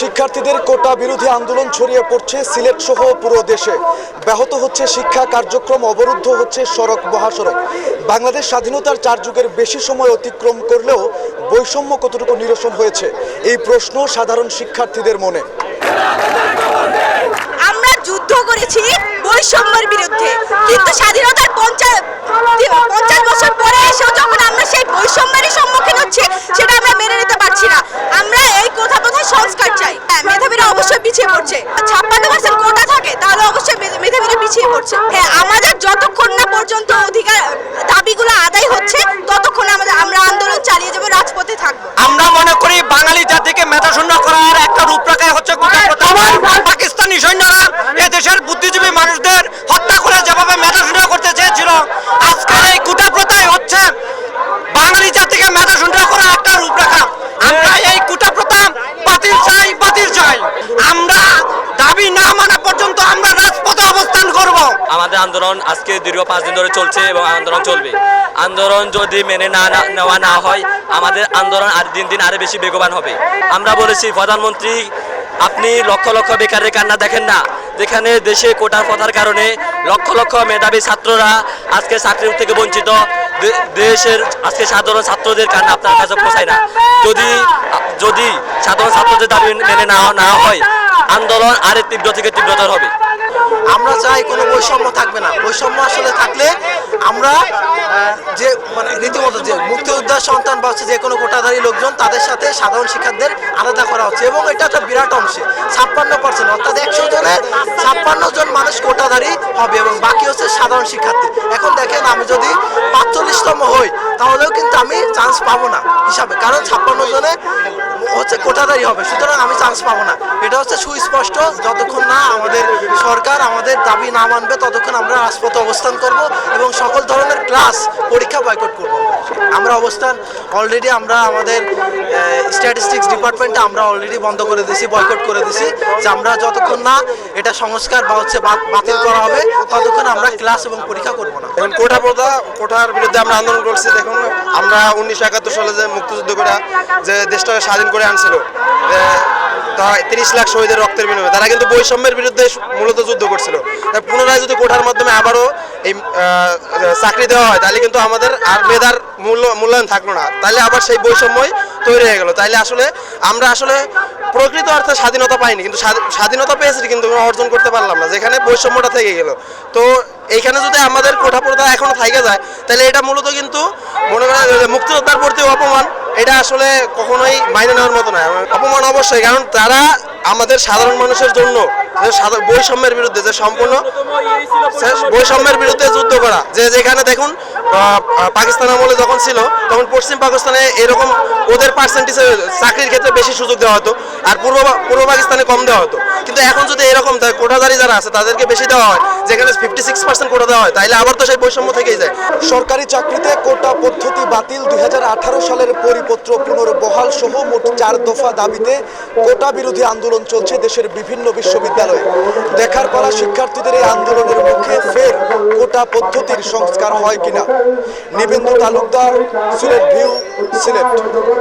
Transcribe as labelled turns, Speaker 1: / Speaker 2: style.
Speaker 1: শিক্ষার্থীদের কোটা বিরোধী আন্দোলন ছড়িয়ে পড়ছে সিলেট সহ পুরো দেশে। ব্যাহত হচ্ছে শিক্ষা কার্যক্রম, অবরুদ্ধ হচ্ছে সড়ক, মহাসড়ক। বাংলাদেশ স্বাধীনতার চার যুগের বেশি সময় অতিক্রম করলেও বৈষম্য কতটুকু নিরসন হয়েছে, এই প্রশ্ন সাধারণ শিক্ষার্থীদের মনে।
Speaker 2: আমরা যুদ্ধ করেছি বৈষম্যের বিরুদ্ধে, কিন্তু স্বাধীনতার পঞ্চাশ পঞ্চাশ বছর পরে এসেও যখন আমরা সেই বৈষম্যেরই সম্মুখীন হচ্ছি সেটা আমরা মেনে নিতে পারছি না আমরা এই কোথা কোথায় সংস্কার চাই। হ্যাঁ মেধাবীরা অবশ্যই পিছিয়ে পড়ছে। ছাপ্পান্ন পার্সেন্ট কোটা থাকে, তাহলে অবশ্যই মেধাবীরা পিছিয়ে পড়ছে। হ্যাঁ আমাদের যতক্ষণ না পর্যন্ত অধিকার দাবিগুলো আদায় হচ্ছে ততক্ষণ আমাদের আমরা আন্দোলন চালিয়ে যাব রাজপথে থাকব
Speaker 3: আমরা মনে করি বাঙালি জাতিকে মেধাশূন্য করার একটা রূপরেখায় হচ্ছে গোটা প্রথম পাকিস্তানি সৈন্যরা এ দেশের বুদ্ধিজীবী মানুষদের হত্যা করে যেভাবে মেধাশূন্য করতে চেয়েছিল আজকের এই কুটা প্রথায় হচ্ছে বাঙালি জাতিকে মেধাশূন্য করার একটা রূপরেখা আমরা এই কুটা প্রথা বাতিল চাই বাতিল চাই আমরা দাবি না মানা পর্যন্ত আমরা রাজপথে অবস্থান করব
Speaker 4: আমাদের আন্দোলন আজকে দীর্ঘ পাঁচ দিন ধরে চলছে এবং আন্দোলন চলবে। আন্দোলন যদি মেনে না নেওয়া না হয়, আমাদের আন্দোলন আর দিন দিন আরও বেশি বেগবান হবে। আমরা বলেছি, প্রধানমন্ত্রী, আপনি লক্ষ লক্ষ বেকারের কান্না দেখেন না। যেখানে দেশে কোটার প্রথার কারণে লক্ষ লক্ষ মেধাবী ছাত্ররা আজকে চাকরির থেকে বঞ্চিত। দেশের আজকে সাধারণ ছাত্রদের কান্না আপনার কাছে পৌঁছায় না। যদি যদি সাধারণ ছাত্রদের দাবি মেনে না হয় আন্দোলন আরও তীব্র থেকে তীব্রতর হবে।
Speaker 5: আমরা চাই কোনো বৈষম্য থাকবে না। বৈষম্য আসলে থাকলে আমরা যে মানে রীতিমতো যে মুক্তিযোদ্ধার সন্তান বা হচ্ছে যে কোনো কোটাধারী লোকজন, তাদের সাথে সাধারণ শিক্ষার্থীদের আলাদা করা হচ্ছে এবং এটা একটা বিরাট অংশে। ছাপ্পান্ন পার্সেন্ট অর্থাৎ একশো জনের ছাপ্পান্ন জন মানুষ কোটাধারী হবে এবং বাকি হচ্ছে সাধারণ শিক্ষার্থী। এখন দেখেন, আমি যদি পাঁচচল্লিশতম হই, তাহলেও কিন্তু আমি চান্স পাবো না হিসাবে। কারণ ছাপ্পান্ন জনে হচ্ছে কোটাদারি হবে, সুতরাং আমি চান্স পাবো না। এটা হচ্ছে সুস্পষ্ট, যতক্ষণ না আমাদের সরকার আমাদের দাবি না মানবে, ততক্ষণ আমরা রাজপথে অবস্থান করব এবং সকল ধরনের ক্লাস পরীক্ষা বয়কট করব। আমরা অবস্থান অলরেডি আমরা আমাদের স্ট্যাটিস্টিক্স ডিপার্টমেন্টটা আমরা অলরেডি বন্ধ করে দিছি বয়কট করে দিছি যে আমরা যতক্ষণ না এটা সংস্কার বা হচ্ছে বাত- বাতিল করা হবে, ততক্ষণ আমরা ক্লাস এবং পরীক্ষা করব না।
Speaker 6: এখন কোঠা প্রথা কোঠার বিরুদ্ধে আমরা আন্দোলন করছি। দেখুন, আমরা উনিশশো একাত্তর সালে যে মুক্তিযুদ্ধ করে যে দেশটাকে স্বাধীন করে আনছিল তিরিশ লাখ শহীদের রক্তের বিনিময়ে, তারা কিন্তু বৈষম্যের বিরুদ্ধে মূলত যুদ্ধ করছিল। পুনরায় যদি কোঠার মাধ্যমে আবারও এই চাকরি দেওয়া হয়, তাহলে কিন্তু আমাদের আর মেধার মূল্য মূল্যায়ন থাকল না। তাহলে আবার সেই বৈষম্যই তৈরি হয়ে গেল। তাইলে আসলে আমরা আসলে প্রকৃত অর্থে স্বাধীনতা পাইনি, কিন্তু স্বাধীনতা পেয়েছি, কিন্তু অর্জন করতে পারলাম না, যেখানে বৈষম্যটা থেকে গেল। তো এইখানে যদি আমাদের কোঠা প্রথা এখনও থাকে যায় তাহলে এটা মূলত কিন্তু মনে করেন মুক্তিযোদ্ধার প্রতি অপমান, এটা আসলে কখনোই মাইনে নেওয়ার মতো নয়। অপমান অবশ্যই, কারণ তারা আমাদের সাধারণ মানুষের জন্য বৈষম্যের বিরুদ্ধে যে সম্পূর্ণ বৈষম্যের বিরুদ্ধে যুদ্ধ করা। যে যেখানে দেখুন পাকিস্তান আমলে যখন ছিল, তখন পশ্চিম পাকিস্তানে এরকম ওদের পার্সেন্টেজ চাকরির ক্ষেত্রে বেশি সুযোগ দেওয়া হতো, আর পূর্ব পূর্ব পাকিস্তানে কম দেওয়া হতো। কিন্তু এখন যদি এরকম কোটাধারী যারা আছে, তাদেরকে বেশি দেওয়া হয়, যেখানে ফিফটি সিক্স পার্সেন্ট কোটা দেওয়া হয়, তাইলে আবার তো সেই বৈষম্য থেকেই যায়।
Speaker 1: সরকারি চাকরিতে কোটা পদ্ধতি বাতিল দুই হাজার আঠারো সালের পরিপত্র পুনর্বহাল সহ মোট চার দফা দাবিতে কোটা বিরোধী আন্দোলন চলছে দেশের বিভিন্ন বিশ্ববিদ্যালয়ে। দেখার পালা শিক্ষার্থীদের এই আন্দোলনের মুখে ফের কোটা পদ্ধতির সংস্কার হয় কিনা? নিবেন্দু তালুকদার, সিলেট ভিউ, সিলেট।